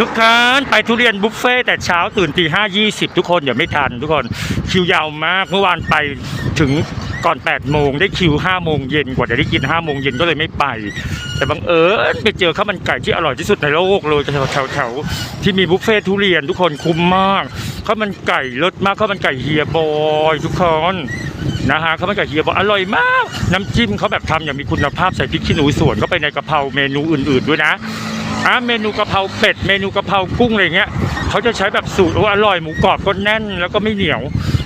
ทุกคนไปทุเรียนบุฟเฟ่แต่เช้าตื่นตีห้ายี่สิบทุกคนเดี๋ยวไม่ทันทุกคนคิวยาวมากเมื่อวานไปถึงก่อน8ปดโมงได้คิว5้าโมงเย็นกว่าจะได้กิน5้าโมงเย็นก็เลยไม่ไป แต่บังเอิญไปเจอข้าวมันไก่ที่อร่อยที่สุดในโลกเลยแถวแถวแถวๆที่มีบุฟเฟ่ทุเรียนทุกคนคุ้มมากข้าวมันไก่รสมากข้าวมันไก่เฮียบอยทุกคนนะฮะข้าวมันไก่เฮียบอยอร่อยมาก น้ำจิ้มเขาแบบทำอย่างมีคุณภาพใส่พริกขี้หนูสวนเข้าไปในกะเพราเมนูอื่น ๆด้วยนะ อะเมนูกะเพราเป็ด เมนูกะเพรากุ้งอะไรเงี้ยเขาจะใช้แบบสูตรว่าอร่อยหมูกรอบก็แน่น แล้วก็ไม่เหนียว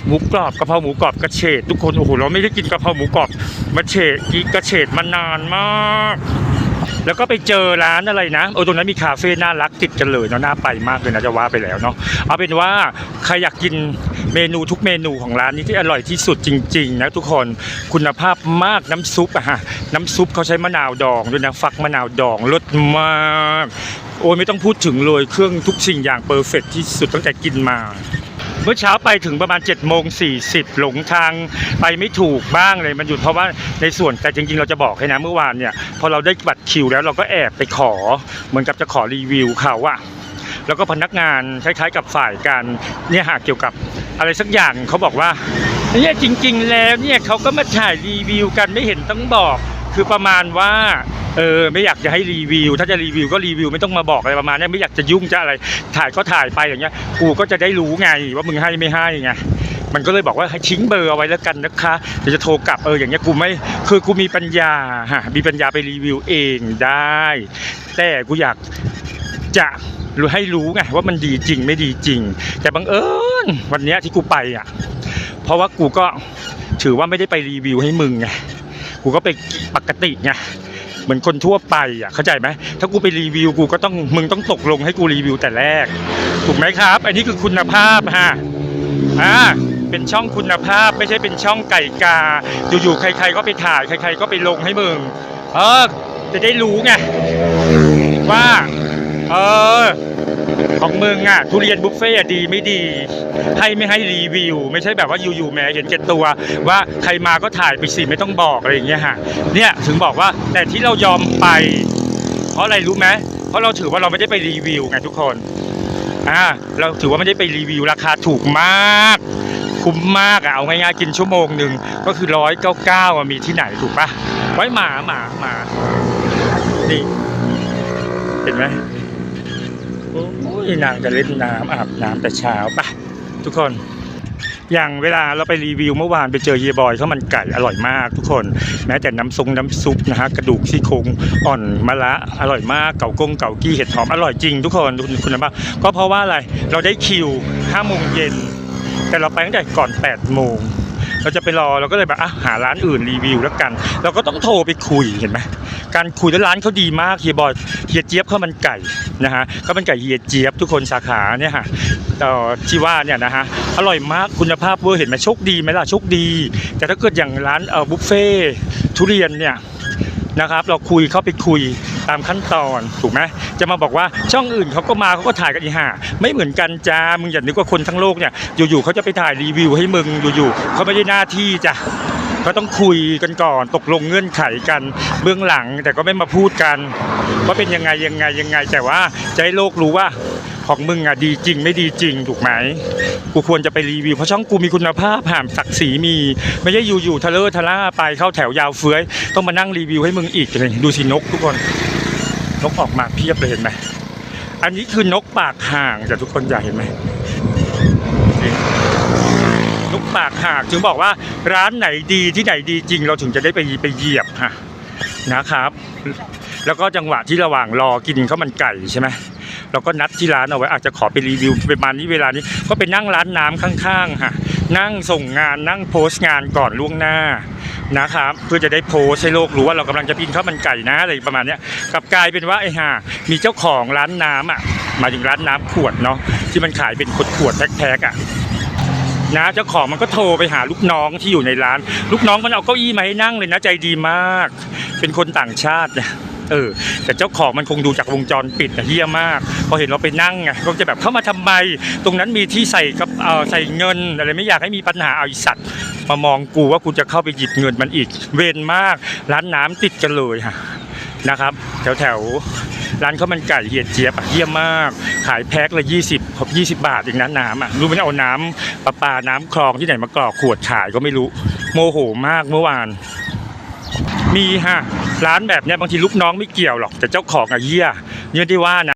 หมูกรอบกะเพราหมูกรอบกระเฉดทุกคนโอ้โหเราไม่ได้กินกะเพราหมูกรอบมาเฉดกินกระเฉดมานานมาก แล้วก็ไปเจอร้านอะไรนะโอ้ตรงนั้นมีคาเฟ่น่ารักติดกันเลยเนาะน่าไปมากเลยนะจะว่าไปแล้วเนาะเอาเป็นว่าใครอยากกินเมนูทุกเมนูของร้านนี้ที่อร่อยที่สุดจริงๆนะทุกคนคุณภาพมากน้ำซุปอะฮะน้ำซุปเขาใช้มะนาวดองด้วยนะฟักมะนาวดองรสมากโอ้ยไม่ต้องพูดถึงเลยเครื่องทุกสิ่งอย่างเพอร์เฟกที่สุดตั้งแต่กินมา เมื่อเช้าไปถึงประมาณ7จ็ดโมงสีหลงทางไปไม่ถูกบ้างเลยมันหยุดเพราะว่าในส่วนแต่จริง ๆ เราจะบอกให้นะเมื่อวานเนี่ยพอเราได้บัตรคิวแล้วเราก็แอบไปขอ เหมือนกับจะขอรีวิวเขาอะแล้วก็พนักงานคล้ายๆ กับฝ่ายการเนี่ยหาเกี่ยวกับอะไรสักอย่างเขาบอกว่าเนี่ยจริง ๆ แล้วเนี่ยเขาก็มาถ่ายรีวิวกันไม่เห็นต้องบอก คือประมาณว่าเออไม่อยากจะให้รีวิว ถ้าจะรีวิวก็รีวิวไม่ต้องมาบอกอะไรประมาณนี้ไม่อยากจะยุ่งจะอะไร ถ่ายก็ถ่ายไปอย่างเงี้ยกูก็จะได้รู้ไงว่ามึงให้ไม่ให้ไงมันก็เลยบอกว่าให้ทิ้งเบอร์เอาไว้แล้วกันนะคะเดี๋ยวจะโทรกลับเอออย่างเงี้ยกูไม่คือกูมีปัญญาฮะมีปัญญาไปรีวิวเองได้ แต่กูอยากจะรู้ให้รู้ไงว่ามันดีจริงไม่ดีจริง แต่บังเอิญวันเนี้ยที่กูไปอะ เพราะว่ากูก็ถือว่าไม่ได้ไปรีวิวให้มึงไง กูก็ไปปกติไงเหมือนคนทั่วไปอะเข้าใจไหมถ้ากูไปรีวิวกูก็ต้องมึงต้องตกลงให้กูรีวิวแต่แรก ถูกไหมครับ อันนี้คือคุณภาพฮะอ่าเป็นช่องคุณภาพไม่ใช่เป็นช่องไก่กา อยู่ๆใคร ๆ ก็ไปถ่ายใคร ๆ ก็ไปลงให้มึงเออจะได้รู้ไงว่าเออ ของมึงอะทุเรียนบุฟเฟ่ต์อะดีไม่ดี ให้ไม่ให้รีวิว ไม่ใช่แบบว่าอยู่ๆแหม่เห็นแก่ตัว ว่าใครมาก็ถ่ายไปสิไม่ต้องบอกอะไรอย่างเงี้ยฮะเนี่ยถึงบอกว่าแต่ที่เรายอมไป เพราะอะไรรู้ไหมเพราะเราถือว่าเราไม่ได้ไปรีวิวไงทุกคนอ่าเราถือว่าไม่ได้ไปรีวิวราคาถูกมากคุ้มมากอะเอาง่ายๆกินชั่วโมงหนึ่งก็คือร้อยเก้าเก้ามีที่ไหนถูกปะไว้หมาหมาหมานี่เห็นไหม โอ้ยนางจะเล่นน้ำอาบน้ำแต่เช้าปะทุกคนอย่างเวลาเราไปรีวิวเมื่อวานไปเจอเฮียบอยเขามันไก่อร่อยมากทุกคน แม้แต่น้ำซุงน้ำซุปนะฮะกระดูกซี่โครงอ่อนมะระอร่อยมากเก่ากงเก่ากี้เห็ดหอมอร่อยจริงทุกคนคุณคุณภาพก็เพราะว่าอะไรเราได้คิว5โมงเย็นแต่เราไปตั้งแต่ก่อน8โมง เราจะไปรอเราก็เลยแบบอะหาร้านอื่นรีวิวแล้วกัน เราก็ต้องโทรไปคุยเห็นไหมการคุยแล้วร้านเขาดีมากเฮียบอยเฮียเจี๊ยบข้าวมันไก่นะฮะข้าวมันไก่เฮียเจี๊ยบทุกคนสาขาเนี่ยฮะต่อที่ว่าเนี่ยนะฮะอร่อยมากคุณภาพเวอร์เห็นไหมโชคดีไหมล่ะโชคดี แต่ถ้าเกิดอย่างร้านเออบุฟเฟ่ทุเรียนเนี่ยนะครับ เราคุยเข้าไปคุย ตามขั้นตอนถูกไหมจะมาบอกว่าช่องอื่นเขาก็มาเขาก็ถ่ายกันอีห่าไม่เหมือนกันจ้ามึงอย่านึกว่าคนทั้งโลกเนี่ยอยู่ๆเขาจะไปถ่ายรีวิวให้มึงอยู่ๆเขาไม่ได้หน้าที่จ้ะก็ต้องคุยกันก่อนตกลงเงื่อนไขกันเบื้องหลังแต่ก็ไม่มาพูดกันว่าเป็นยังไงยังไงยังไง แต่ว่าจะให้โลกรู้ว่าของมึงอะดีจริงไม่ดีจริงถูกไหมกูควรจะไปรีวิวเพราะช่องกูมีคุณภาพห่ามศักดิ์ศรีมี ไม่ใช่อยู่ๆทะเลอะทะล่าไปเข้าแถวยาวเฟื้อย ต้องมานั่งรีวิวให้มึงอีกเลยดูสินกทุกคน นกออกมาเพียบเลยเห็นไหม อันนี้คือนกปากห่างแต่ทุกคนอยากเห็นไหมนกปากห่ากจึงบอกว่าร้านไหนดีที่ไหนดีจริง เราถึงจะได้ไปไปเหยียบฮะนะครับ แล้วก็จังหวะที่ระหว่างรอกินข้าวมันไก่ใช่ไหมเราก็นัดที่ร้านเอาไว้อาจจะขอไปรีวิวประมาณนี้เวลานี้ ก็ไปนั่งร้านน้ำข้างๆฮะนั่งส่งงานนั่งโพสต์งานก่อนล่วงหน้า นะครับเพื่อจะได้โพสให้โลกรู้ว่าเรากำลังจะกินข้าวมันไก่นะอะไรประมาณนี้กับกลายเป็นว่าไอ้ห่ามีเจ้าของร้านน้ำอะมาถึงร้านน้ำขวดเนาะที่มันขายเป็นขวดขวดแพ็คๆอะนะเจ้าของมันก็โทรไปหาลูกน้องที่อยู่ในร้าน ลูกน้องมันเอาเก้าอี้มาให้นั่งเลยนะใจดีมาก เป็นคนต่างชาติเนี่ยเออแต่เจ้าของมันคงดูจากวงจรปิดนะเฮี้ยมาก พอเห็นเราไปนั่งไงก็จะแบบเข้ามาทำไม ตรงนั้นมีที่ใส่กับเออใส่เงินอะไรไม่อยากให้มีปัญหาเอาไอสัตว์ มามองกูว่ากูจะเข้าไปหยิบเงินมันอีก เวรมาก ร้านน้ำติดกันเลยฮะนะครับ แถวแถวร้านข้าวมันไก่เฮียเจี๊ยบเยี่ยมมาก ขายแพ็คละ 20 20 บาทเองนะน้ำอะรู้ไหมเอาน้ำประปาน้ำคลองที่ไหนมากรอกขวดขายก็ไม่รู้ โมโหมากเมื่อวาน มีฮะร้านแบบเนี้ยบางทีลูกน้องไม่เกี่ยวหรอก แต่เจ้าของอะเยี่ยเนี่ยที่ว่านะ